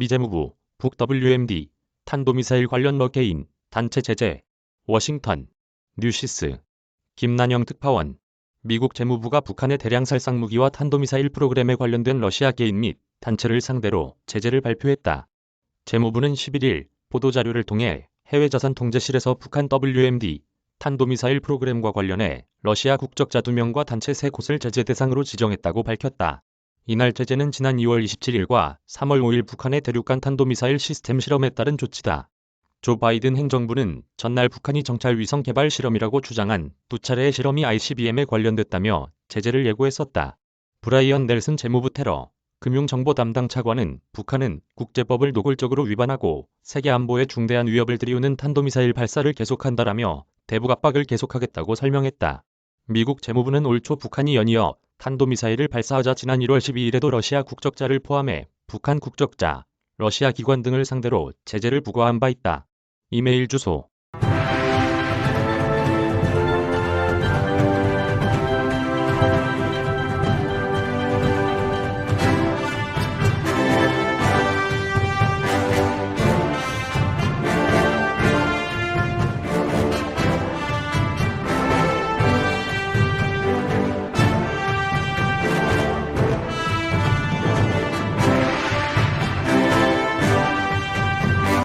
미 재무부 북 WMD 탄도미사일 관련 머게인 단체 제재 워싱턴 뉴시스 김난영 특파원 미국 재무부가 북한의 대량 살상 무기와 탄도미사일 프로그램에 관련된 러시아 개인 및 단체를 상대로 제재를 발표했다. 재무부는 11일 보도자료를 통해 해외 자산 통제실에서 북한 WMD 탄도미사일 프로그램과 관련해 러시아 국적자 2명과 단체 3곳을 제재 대상으로 지정했다고 밝혔다. 이날 제재는 지난 2월 27일과 3월 5일 북한의 대륙간 탄도미사일 시스템 실험에 따른 조치다. 조 바이든 행정부는 전날 북한이 정찰 위성 개발 실험이라고 주장한 두 차례의 실험이 ICBM에 관련됐다며 제재를 예고했었다. 브라이언 넬슨 재무부 테러 금융정보 담당 차관은 북한은 국제법을 노골적으로 위반하고 세계 안보에 중대한 위협을 들이우는 탄도미사일 발사를 계속한다라며 대북 압박을 계속하겠다고 설명했다. 미국 재무부는 올 초 북한이 연이어 탄도미사일을 발사하자 지난 1월 12일에도 러시아 국적자를 포함해 북한 국적자, 러시아 기관 등을 상대로 제재를 부과한 바 있다. 이메일 주소